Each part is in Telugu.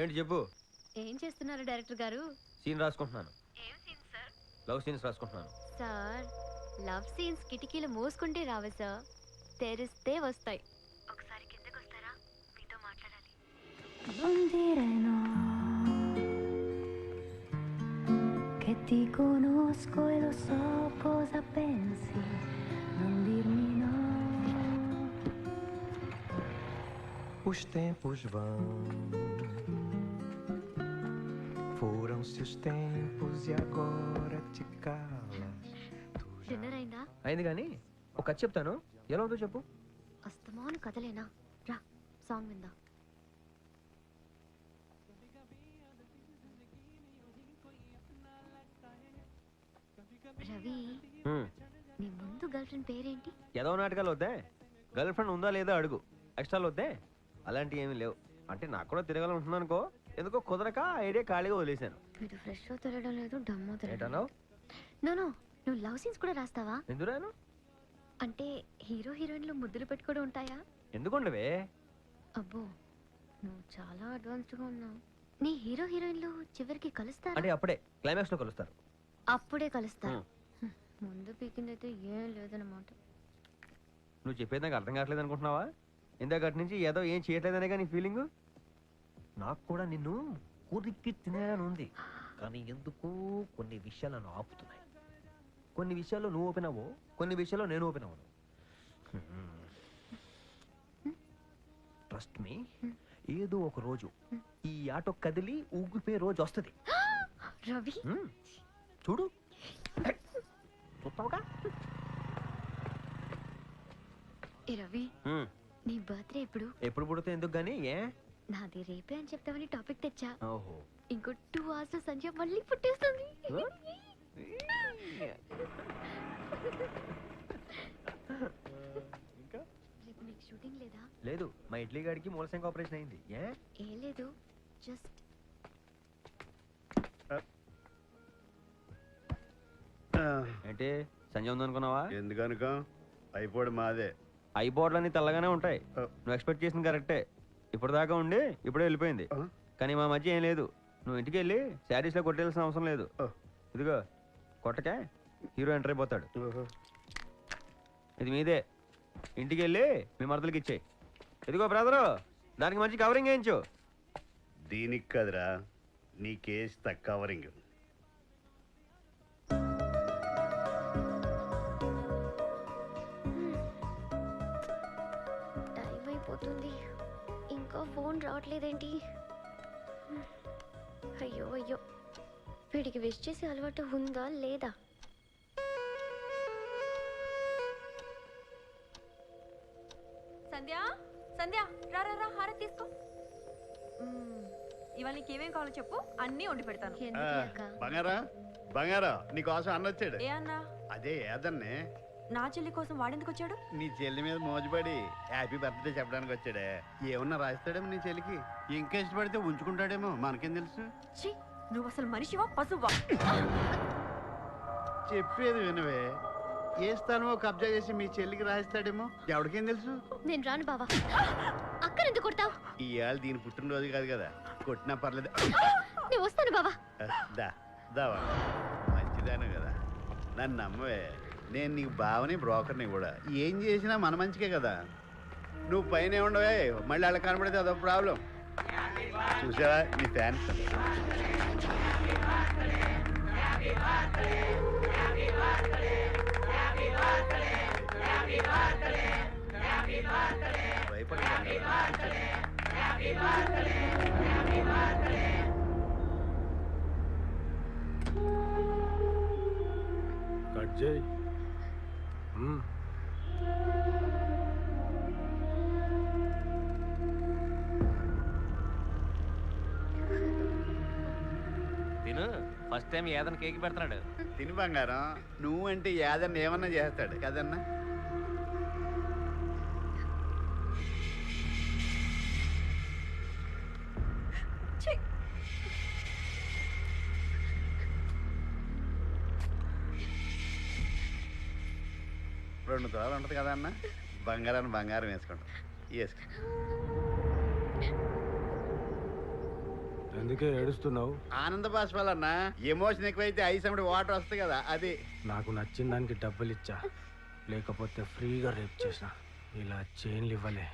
ఏంటి చెప్పు? ఏం చేస్తున్నారు డైరెక్టర్ గారు? సీన్ రాసుకుంటున్నాను. ఏం సీన్ సార్? లవ్ సీన్స్ రాసుకుంటున్నాను. సార్ లవ్ సీన్స్ కిటికీలు మూసుకుంటే రావు సార్. తెరిస్తే వస్తాయి. ఒకసారి కిందకు వస్తారా? మీతో మాట్లాడాలి. Non dire no, che ti conosco e lo so cosa pensi, non dirmi no. Os tempos vão, foram-se os tempos e agora te calas. Dinner అయిందా? అయింది కానీ ఒక కథ చెప్తాను. ఎలా ఉందో చెప్పు. అస్తమాను కదలేనా రా సాంగ్ విందా. రవి హ్మ్. నీ ముందు గర్ల్ ఫ్రెండ్ పేరేంటి? ఏదో నాటకాలు వద్దే. గర్ల్ ఫ్రెండ్ ఉందా లేదా అడుగు. ఎక్స్ట్రాలు వద్దే. అలాంటివి ఏమీ లేవు. అంటే నాకు కూడా తిరగాలని ఉంటున్నాను అనుకో ఎందుకో కుదరక ఆ ఐడియా ఖాళీగా వదిలేశాను. వీడు ఫ్రెష్ తిరగడం లేదు డమ్మో తిరగడం ఏంటన్నావు? నో నో నువ్వు లవ్ సీన్స్ కూడా రాస్తావా? ఎందురాను? అంటే హీరో హీరోయిన్లు ముద్దులు పెట్టుకోవడం ఉంటాయా? ఎందుకుండవే? అబ్బో నువ్వు చాలా అడ్వాన్స్డ్గా ఉన్నావు. నీ హీరో హీరోయిన్లు చివరికి కలుస్తారా? అంటే అప్పుడే క్లైమాక్స్లో కలుస్తారు. అప్పుడే కలుస్తారు. హ్మ్. ముందు పీకిందైతే ఏం లేదన్నమాట. నువ్వు చెప్పేది నాకు అర్థం కావట్లేదు అనుకుంటున్నావా ఇందాకటి నుంచి ఏదో ఏం చేయట్లేదనే కానీ ఫీలింగ్ నాకు కూడా నిన్ను కురికి ఉంది కానీ ఎందుకు కొన్ని విషయాలు నన్ను ఆపుతున్నాయి. కొన్ని విషయాల్లో నువ్వు ఓపెన్ అవ్వవు కొన్ని విషయాల్లో నేను ఓపెన్ అవ్వను ట్రస్ట్ మీ ఏదో ఒక రోజు ఈ ఆటో కదిలి ఊగిపోయే రోజు వస్తుంది. రవి? చూడు. చూస్తావుగా? ఏ రవి. నీ బర్త్డే ఎప్పుడు? ఎప్పుడు పుడితే ఎందుకు కానీ ఏ? నాది రేపే అని చెప్తామని టాపిక్ తెచ్చా? ఓహో. ఇంకో టూ అవర్స్లో సంజయ్ మళ్ళీ పుట్టేస్తుంది. ఇంకా? రేపు నీకు షూటింగ్ లేదా? లేదు మా ఇడ్లీ గాడికి మూలసంగా ఆపరేషన్ అయింది. ఏ? ఏం లేదు జస్ట్ ఏంటి? సంజయ్ ఉందనుకున్నావా? ఎందుకనుక? అయిపోడు మాదే. ఐబోర్డ్లన్నీ తెల్లగానే ఉంటాయి. నువ్వు ఎక్స్పెక్ట్ చేసింది కరెక్టే. ఇప్పుడు దాకా ఉండి ఇప్పుడే వెళ్ళిపోయింది? కానీ మా మధ్య ఏం లేదు. నువ్వు ఇంటికి వెళ్ళి శారీస్లో కొట్టేయాల్సిన అవసరం లేదు. ఇదిగో కొట్టకే హీరో ఎంటర్ అయిపోతాడు. ఇది మీదే. ఇంటికి వెళ్ళి మీ మరదలకి ఇచ్చేయి. ఇదిగో బ్రదరు దానికి మంచి కవరింగ్ వేయించు. దీనికి కదరా నీ కేసు తక్కువ కవరింగ్ ఇంకా ఫోన్ రావట్లేదేంటి? అయ్యో అయ్యో. వీడికి విష్ చేసే అలవాటు ఉందా లేదా? సంధ్య? సంధ్య రా రా రా హారతి తీసుకో. ఇవాళ నీకు ఏమేం కావాలో చెప్పు అన్నీ వండి పెడతాను. ఆ, ఎందుకు అక్క? బంగారా బంగారా నీకోసం అన్న వచ్చాడు ఏ అన్నా? అదే ఏదన్నే? నా చెల్లి కోసం వాడెందుకు వచ్చాడు? నీ చెల్లి మీద మోజుపడి హ్యాపీ బర్త్డే చెప్పడానికి వచ్చాడే. ఏమన్నా రాస్తాడేమో నీ చెల్లికి? ఇంకా ఇష్టపడితే ఉంచుకుంటాడేమో మనకేం తెలుసు? ఛీ నువ్వు అసలు మనిషివా పశువా? చెప్పేది వినవే. ఏ స్థానమో కబ్జా చేసి మీ చెల్లికి రాయిస్తాడేమో ఎవరికేం తెలుసు? నేను రాను బావా. అక్కనెందుకు కొడతావు? ఇవాళ దీని పుట్టినరోజు కాదు కదా కొట్టినా పర్లేదు. నేను వస్తాను బావా. దా దావా. మంచిదాను కదా. నన్ను నమ్మవే. నేను నీకు బావని బ్రోకర్ని కూడా. ఏం చేసినా మన మంచికే కదా. నువ్వు పైన ఉండవే మళ్ళీ అలా కనబడితే అదొక ప్రాబ్లం. చూసావా? నీ ఫ్యాన్స్. భయపడకండి. కట్ చేయి. తిను. ఫస్ట్ టైం ఏదైనా కేక్ పెడుతున్నాడు. తిని బంగారం. నువ్వు అంటే ఏదన్నా ఏమన్నా చేస్తాడు. కదన్నా. రెండు తులాలు ఉంటుంది కదా అన్న? బంగారాన్ని బంగారం వేసుకుంటాం. వేసుకో. ఎందుకే ఏడుస్తున్నావు? ఆనంద బాష్పాలన్నా ఎమోషన్ ఎక్కువైతే ఐస్ అమ్మడి వాటర్ వస్తాయి కదా అది. నాకు నచ్చిన దానికి డబ్బులు ఇచ్చా. లేకపోతే ఫ్రీగా రేప్ చేసిన. ఇలా చైన్లు ఇవ్వలే.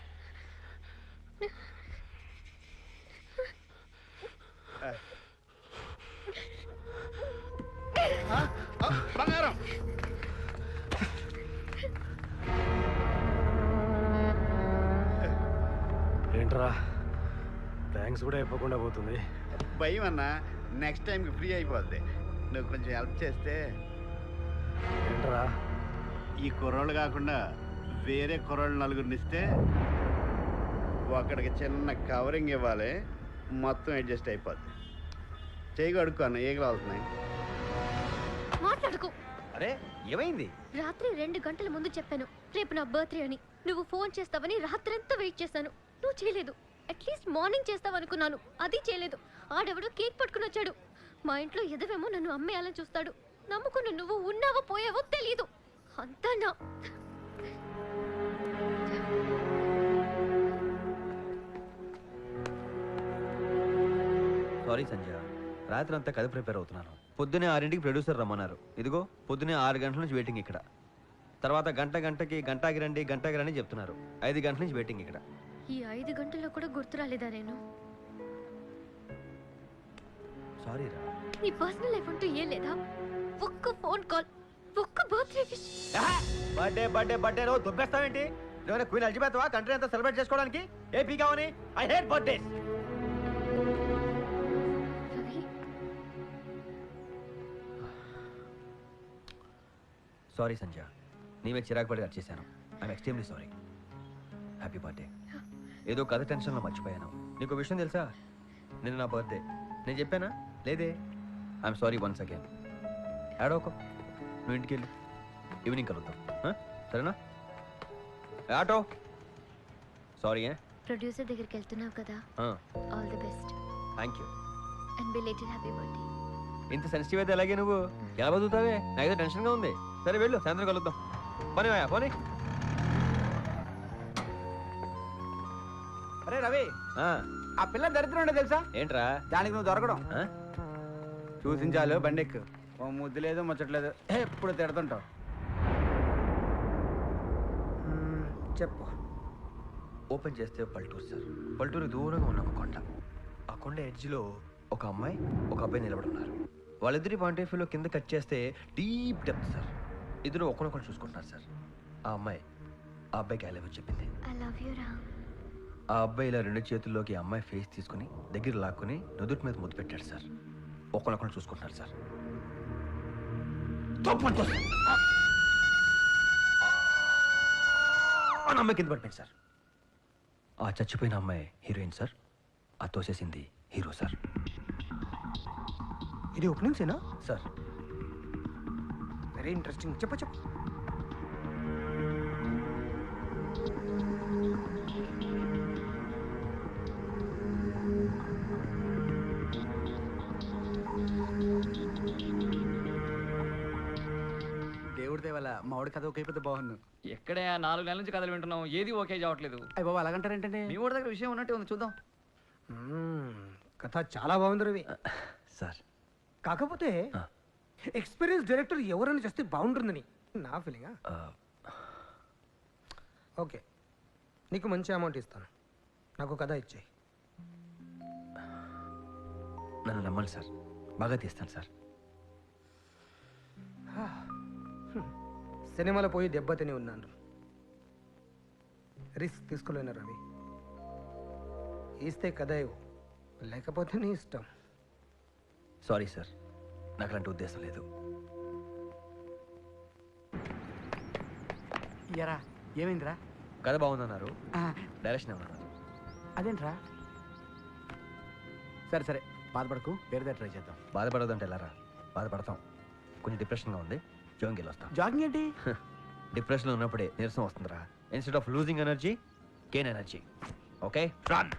థ్యాంక్స్ కూడా ఇవ్వకుండా పోతుంది. భయం అన్నా నెక్స్ట్ టైంకి ఫ్రీ అయిపోద్ది. నువ్వు కొంచెం హెల్ప్ చేస్తే. ఏంట్రా? ఈ కుర్రోళ్ళు కాకుండా వేరే కుర్రోళ్ళు నలుగురిని ఇస్తే ఒకడికి చిన్న కవరింగ్ ఇవ్వాలి. మొత్తం అడ్జస్ట్ అయిపోద్ది. చేయి కడుక్కోను ఈగలు అవుతున్నాయి మాట్లాడుకో. అరే ఏమైంది? రాత్రి రెండు గంటల ముందు చెప్పాను రేపు నా బర్త్డే అని. నువ్వు ఫోన్ చేస్తావని రాత్రంతా వెయిట్ చేశాను. నువ్వు చేయలేదు. అట్లీస్ట్ మార్నింగ్ చేస్తావనుకున్నాను. అది చేయలేదు. ఆడెవడో కేక్ పట్టుకుని వచ్చాడు. మా ఇంట్లో ఎదవేమో నన్ను అమ్మేయాలని చూస్తాడు. నమ్ముకున్న నువ్వు ఉన్నావో పోయావో తెలియదు అంతా నా సారీ సంజయ్ రాత్రి అంతా కథ ప్రిపేర్ అవుతున్నాను. పొద్దునే ఆరింటికి ప్రొడ్యూసర్ రమ్మన్నారు. ఇదిగో పొద్దునే ఆరు గంటల నుంచి వెయిటింగ్ ఇక్కడ. తర్వాత గంట గంటకి గంటాకి రండి గంటకి రండి చెప్తున్నారు. ఐదు గంటల నుంచి వెయిటింగ్ ఇక్కడ. ఈ ఐదు గంటల్లో కూడా గుర్తు రాలేదా నేను సారీ రా. నీ పర్సనల్ లైఫ్ అంటూ ఏం లేదా? ఒక్క ఫోన్ కాల్ ఒక్క birthday wish birthday birthday birthday రోజు దొబ్బేస్తావేంటి? నువ్వు క్వీన్ అల్జిబెత్వా కంట్రీ అంతా సెలబ్రేట్ చేసుకోవడానికి? ఏ I hate birthdays Ravi? Sorry Sanjay నీ మీద చిరాకు పడి వచ్చేసాను I'm extremely sorry happy birthday ఏదో కథ టెన్షన్లో మర్చిపోయాను. నీకు విషయం తెలుసా? నిన్న నా బర్త్డే. నేను చెప్పానా? లేదే. ఐఎమ్ సారీ వన్స్ అగైన్ ఆడోకో నువ్వు ఇంటికి వెళ్ళి ఈవినింగ్ కలుద్దాం? సరేనా? ఆటో. సారీ ప్రొడ్యూసర్ దగ్గరికి వెళ్తున్నావు కదా? All the best thank you and belated happy birthday ఇంత సెన్సిటివ్ అయితే అలాగే నువ్వు? ఎలా బతుకుతావే? నాకైతే టెన్షన్గా ఉంది. సరే వెళ్ళు. సాయంత్రం కలుద్దాం. పని పోనీ. ఆ, పిల్ల దరిద్రం ఉండదు తెలుసా? ఏంట్రా? దానికి నువ్వు దొరకడం? చూసించాలు బండెక్కు. ఓ ముద్దు లేదు ముచ్చట్లేదు. ఎప్పుడు తిడుతుంటావు? చెప్పు. ఓపెన్ చేస్తే పల్టూరు సార్. పల్టూరు దూరంగా ఉన్న ఒక కొండ. ఆ కొండ ఎడ్జ్లో ఒక అమ్మాయి ఒక అబ్బాయి నిలబడి ఉన్నారు. వాళ్ళిద్దరి పాయింట్ ఆఫ్ వ్యూలో కింద కట్ చేస్తే డీప్ డెప్త్ సార్. ఇద్దరు ఒకరినొకరు చూసుకుంటున్నారు సార్. ఆ అమ్మాయి ఆ అబ్బాయికి ఐ లవ్ చెప్పింది. ఐ లవ్ యూ రా ఆ అబ్బాయి ఇలా రెండు చేతుల్లోకి అమ్మాయి ఫేస్ తీసుకుని దగ్గర లాక్కుని నుదుటి మీద ముద్దు పెట్టాడు సార్. ఒకరినొకరు చూసుకుంటున్నారు సార్. అమ్మాయి కింద పడిపోయింది సార్. ఆ చచ్చిపోయిన అమ్మాయి హీరోయిన్ సార్. ఆ తోసేసింది హీరో సార్. ఇది ఓపెనింగ్ సేనా సార్. వెరీ ఇంట్రెస్టింగ్ చెప్పు చెప్పు. మామిడి కథ ఒకే పెద్ద బాగున్నాను ఎక్కడే నాలుగు నెలల నుంచి కథలు వింటున్నాం ఏది ఓకే కావట్లేదు అయ్యి బాబు అలాగంటారేంటండి? మీ ఊరి దగ్గర విషయం ఉన్నట్టే ఉంది చూద్దాం. కథ చాలా బాగుంది రవి. సార్. కాకపోతే. ఎక్స్పీరియన్స్ డైరెక్టర్ ఎవరైనా చేస్తే బాగుంటుందని నా ఫీలింగా ఓకే నీకు మంచి అమౌంట్ ఇస్తాను. నాకు కథ ఇచ్చేయి. నన్ను నమ్మండి సార్. బాగా తీస్తాను సార్. సినిమాలో పోయి దెబ్బతిని ఉన్నాను. రిస్క్ తీసుకోలేను రవి. ఇస్తే కథ ఇవ్వు. లేకపోతే నీ ఇష్టం. సారీ సార్ నాకు అలాంటి ఉద్దేశం లేదు. ఎరా ఏమైందిరా? కథ బాగుందన్నారు. డైరెక్షన్ ఏమన్నారు అదేంట్రా? సరే సరే బాధపడకు. వేరేదే ట్రై చేద్దాం. బాధపడదంటే ఎలారా? బాధపడతాం. కొంచెం డిప్రెషన్గా ఉంది. జోంకి వెళ్ళొస్తాం. జాగింగ్ ఏంటి? డిప్రెషన్లో ఉన్నప్పుడే నీరసం వస్తుందిరా. Instead of losing energy gain energy okay run